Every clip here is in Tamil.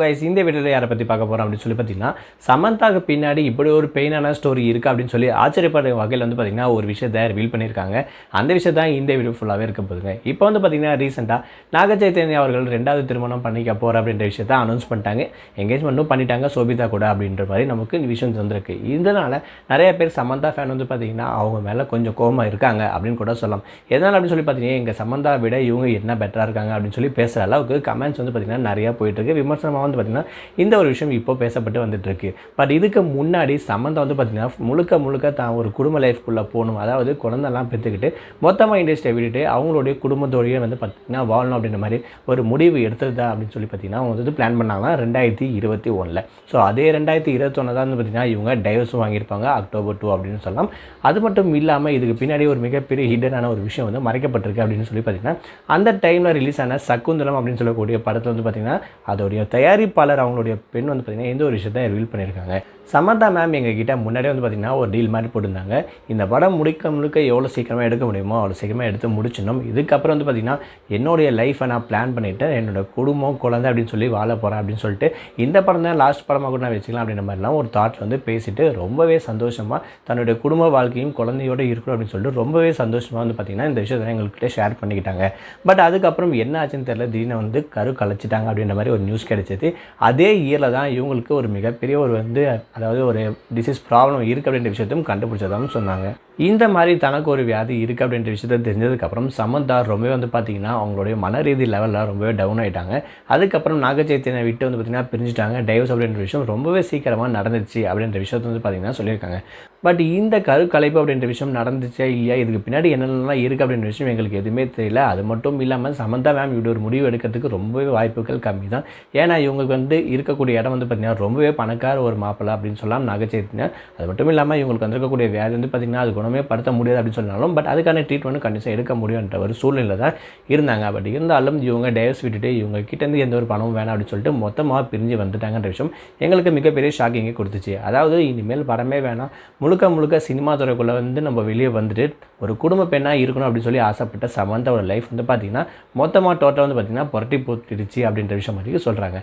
கைஸ் இந்த வீடியோவில் யாரை பற்றி பார்க்க போகிறோம் அப்படின்னு சொல்லி பார்த்தீங்கன்னா சமந்தாக்கு பின்னாடி இப்படி ஒரு பெயினான ஸ்டோரி இருக்குது அப்படின்னு சொல்லி ஆச்சரியப்படுற வகையில் வந்து பார்த்தீங்கன்னா ஒரு விஷயத்தை ரிவீல் பண்ணியிருக்காங்க. அந்த விஷயம் தான் இந்த வீடியோ ஃபுல்லாகவே இருக்க போதுங்க இப்போ வந்து பார்த்தீங்கன்னா ரீசெண்டாக நாகச்சைத்தன்யா அவர்கள் ரெண்டாவது திருமணம் பண்ணிக்க போகிற அப்படின்ற விஷயத்தை அனௌன்ஸ் பண்ணிட்டாங்க. என்கேஜ்மெண்ட்டும் பண்ணிட்டாங்க சோபிதா கூட அப்படின்ற மாதிரி நமக்கு இந்த விஷயம் வந்திருக்கு இதனால் நிறைய பேர் சமந்தா ஃபேன் வந்து பார்த்தீங்கன்னா அவங்க மேலே கொஞ்சம் கோபமாக இருக்காங்க அப்படின்னு கூட சொல்லலாம். எதனால் அப்படின்னு சொல்லி பார்த்தீங்கன்னா எங்கள் சமந்தா விட இவங்க என்ன பெட்டராக இருக்காங்க அப்படின்னு சொல்லி பேசுகிற அளவுக்கு கமெண்ட்ஸ் வந்து பார்த்தீங்கன்னா நிறையா போயிட்டுருக்கு விமர்சனமாக வந்து பார்த்திங்கன்னா இந்த ஒரு விஷயம் இப்போ பேசப்பட்டு வந்துட்டுருக்கு. பட் இதுக்கு முன்னாடி சம்மந்தம் வந்து பார்த்திங்கன்னா முழுக்க முழுக்க தான் ஒரு குடும்ப லைஃப்குள்ளே போகணும். அதாவது குழந்தெல்லாம் பெற்றுக்கிட்டு மொத்தமாக இண்டஸ்ட்ரியை விட்டுட்டு அவங்களுடைய குடும்பத்தோடையே வந்து பார்த்திங்கன்னா வாழணும் அப்படின்ற மாதிரி ஒரு முடிவு எடுத்துருதா அப்படின்னு சொல்லி பார்த்திங்கன்னா அவங்க வந்து பிளான் பண்ணாங்க. ரெண்டாயிரத்தி இருபத்தி ஒன்றில் ஸோ அதே ரெண்டாயிரத்தி இருபத்தொன்னு தான் வந்து பார்த்திங்கன்னா இவங்க டைவர்ஸும் வாங்கியிருப்பாங்க. அக்டோபர் டூ அப்படின்னு சொல்லலாம். அது மட்டும் இல்லாமல் இதுக்கு பின்னாடி ஒரு மிகப்பெரிய ஹிடனான ஒரு விஷயம் வந்து மறைக்கப்பட்டிருக்கு அப்படின்னு சொல்லி பார்த்திங்கன்னா அந்த டைமில் ரிலீஸ் ஆன சக்குந்தலம் அப்படின்னு சொல்லக்கூடிய படத்தில் வந்து பார்த்திங்கன்னா அதோடைய தயார் தயாரிப்பாளர் அவங்களுடைய பெண் வந்து பார்த்திங்கன்னா எந்த ஒரு விஷயத்தை ரிவீல் பண்ணியிருக்காங்க. சமந்தா மேம் எங்கள் கிட்ட முன்னாடியே வந்து பார்த்திங்கன்னா ஒரு டீல் மாதிரி போட்டிருந்தாங்க. இந்த படம் முடிக்க முழுக்க எவ்வளோ சீக்கிரமாக எடுக்க முடியுமோ அவ்வளோ சீக்கிரமாக எடுத்து முடிச்சிடணும். இதுக்கப்புறம் வந்து பார்த்திங்கன்னா என்னுடைய லைஃப்பை நான் பிளான் பண்ணிவிட்டேன் என்னோட குடும்பம் குழந்தை அப்படின்னு சொல்லி வாழ போகிறேன் அப்படின்னு சொல்லிட்டு இந்த படம் தான் லாஸ்ட் படமாக கூட நான் வச்சுக்கலாம் அப்படின்ற மாதிரிலாம் ஒரு தாட் வந்து பேசிட்டு ரொம்பவே சந்தோஷமாக தன்னுடைய குடும்ப வாழ்க்கையும் குழந்தையோடு இருக்கணும் அப்படின்னு சொல்லிட்டு ரொம்பவே சந்தோஷமாக வந்து பார்த்திங்கன்னா இந்த விஷயத்தை எங்கள்கிட்ட ஷேர் பண்ணிக்கிட்டாங்க. பட் அதுக்கப்புறம் என்ன ஆச்சுன்னு தெரியல திடீர்னு வந்து கரு கலைச்சிட்டாங்க அப்படின்ற மாதிரி ஒரு நியூஸ் கிடைச்சது. அதே இயரில் தான் இவங்களுக்கு ஒரு மிகப்பெரிய ஒரு வந்து அதாவது ஒரு டிசீஸ் ப்ராப்ளம் இருக்குது அப்படின்ற விஷயத்தையும் கண்டுபிடிச்சதாகவும் சொன்னாங்க. இந்த மாதிரி தனக்கு ஒரு வியாதி இருக்குது அப்படின்ற விஷயத்த தெரிஞ்சதுக்கப்புறம் சமந்தா ரொம்பவே வந்து பார்த்திங்கன்னா அவங்களுடைய மன ரீதி லெவலில் ரொம்பவே டவுன் ஆகிட்டாங்க அதுக்கப்புறம் நாகச்சைத்தனை விட்டு வந்து பார்த்திங்கன்னா பிரிஞ்சுட்டாங்க. டைவர்ஸ் அப்படின்ற விஷயம் ரொம்பவே சீக்கிரமாக நடந்துச்சு அப்படின்ற விஷயத்த வந்து பார்த்திங்கன்னா சொல்லியிருக்காங்க. பட் இந்த கருக்கலைப்பு அப்படின்ற விஷயம் நடந்துச்சா இல்லையா? இதுக்கு பின்னாடி என்னென்னலாம் இருக்குது அப்படின்ற விஷயம் எங்களுக்கு எதுவுமே தெரியல. அது மட்டும் இல்லாமல் சமந்தா மேம் இப்படி ஒரு முடிவு எடுக்கிறதுக்கு ரொம்பவே வாய்ப்புகள் கம்மி தான் ஏன்னா இவங்களுக்கு வந்து இருக்கக்கூடிய இடம் வந்து பார்த்திங்கன்னா ரொம்பவே பணக்கார ஒரு மாப்பிள்ளை அப்படின்னு சொல்லலாம் நகைச்சைத்தினா அது மட்டும் இல்லாமல் இவங்களுக்கு வந்திருக்கக்கூடிய வியாதி வந்து பார்த்திங்கன்னா அது குணமே படுத்த முடியாது அப்படின்னு சொன்னாலும் பட் அதுக்கான ட்ரீட்மெண்ட் கண்டிப்பாக எடுக்க முடியுன்ற ஒரு சூழ்நிலை தான் இருந்தாங்க. பட் இருந்தாலும் இவங்க டைவர்ஸ் விட்டுட்டு இவங்க கிட்டேருந்து எந்த ஒரு பணமும் வேணாம் அப்படின்னு சொல்லிட்டு மொத்தமாக பிரிஞ்சு வந்துட்டாங்கன்ற விஷயம் எங்களுக்கு மிகப்பெரிய ஷாக்கிங்கை கொடுத்துச்சு. அதாவது இனிமேல் படமே வேணாம். முழு முழுக்க முழுக்க சினிமா துறைக்குள்ளே வந்து நம்ம வெளியே வந்துட்டு ஒரு குடும்ப பெண்ணாக இருக்கணும் அப்படின்னு சொல்லி ஆசைப்பட்ட சமந்தாவோட லைஃப் வந்து பார்த்திங்கன்னா மொத்தமாக டோட்டல் வந்து பார்த்திங்கன்னா புரட்டி போட்டுடுச்சு அப்படின்ற விஷயம் வரைக்கும் சொல்கிறாங்க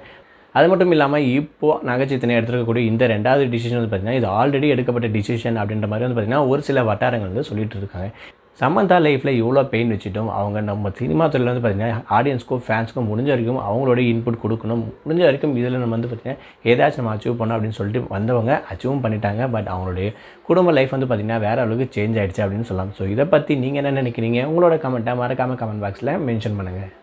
அது மட்டும் இல்லாமல் இப்போது நகைச்சித்தனை எடுத்துருக்கக்கூடிய இந்த ரெண்டாவது டிசிஷன் வந்து பார்த்திங்கன்னா இது ஆல்ரெடி எடுக்கப்பட்ட டிசிஷன் அப்படின்ற மாதிரி வந்து பார்த்திங்கன்னா ஒரு சில வட்டாரங்கள் வந்து சொல்லிட்டு இருக்காங்க. சமந்தா லைஃப்பில் இவ்வளோ பெயின் வச்சுட்டோம் அவங்க நம்ம சினிமா துறையில் வந்து பார்த்திங்கன்னா ஆடியன்ஸ்க்கும் ஃபேன்ஸ்க்கும் முடிஞ்ச வரைக்கும் அவங்களோட இன்புட் கொடுக்கணும். முடிஞ்ச வரைக்கும் இதில் நம்ம வந்து பார்த்திங்கன்னா ஏதாச்சும் நம்ம அச்சீவ் பண்ணோம் அப்படின்னு சொல்லிட்டு வந்தவங்க அச்சீவும் பண்ணிட்டாங்க. பட் அவங்களுடைய குடும்ப லைஃப் வந்து பார்த்திங்கன்னா வேறு அளவுக்கு சேஞ்ச் ஆகிடுச்சு அப்படின்னு சொல்லலாம். ஸோ இதை பற்றி நீங்கள் என்ன நினைக்கிறீங்க? உங்களோட கமெண்ட்டை மறக்காமல் கமெண்ட் பாக்ஸில் மென்ஷன் பண்ணுங்கள்